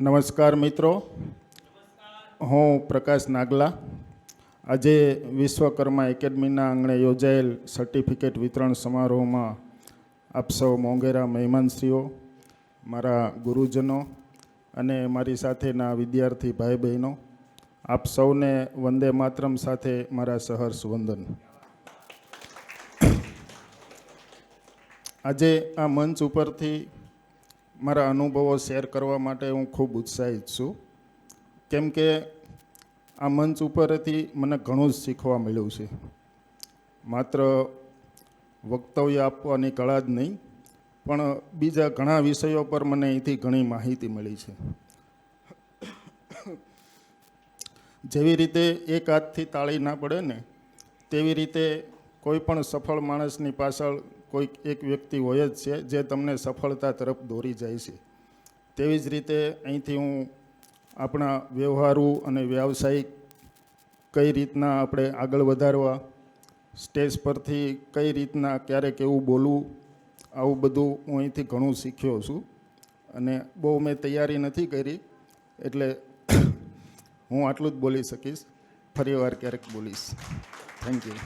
નમસ્કાર મિત્રો. હું પ્રકાશ નાગલા. આજે વિશ્વકર્મા એકેડમીના આંગણે યોજાયેલ સર્ટિફિકેટ વિતરણ સમારોહમાં આપ સૌ મોંઘેરા મહેમાનશ્રીઓ, મારા ગુરુજનો અને મારી સાથેના વિદ્યાર્થી ભાઈ બહેનો આપ સૌને વંદે માતરમ સાથે મારા સહર્ષ વંદન. આજે આ મંચ ઉપરથી મારા અનુભવો શેર કરવા માટે હું ખૂબ ઉત્સાહિત છું. કેમ કે આ મંચ ઉપરથી મને ઘણું જ શીખવા મળ્યું છે. માત્ર વક્તવ્ય આપવાની કળા જ નહીં, પણ બીજા ઘણા વિષયો પર મને અહીંથી ઘણી માહિતી મળી છે. જેવી રીતે એક હાથથી તાળી ના પડે ને, તેવી રીતે કોઈ પણ સફળ માણસની પાછળ કોઈક એક વ્યક્તિ હોય જ છે જે તમને સફળતા તરફ દોરી જાય છે. તેવી જ રીતે અહીંથી હું આપણા વ્યવહારુ અને વ્યાવસાયિક કઈ રીતના આપણે આગળ વધારવા, સ્ટેજ પરથી કઈ રીતના ક્યારે કેવું બોલવું, આવું બધું હું અહીંથી ઘણું શીખ્યો છું અને બહુ મેં તૈયારી નથી કરી એટલે હું આટલું જ બોલી શકીશ. ફરી વાર ક્યારેક બોલીશ. Thank you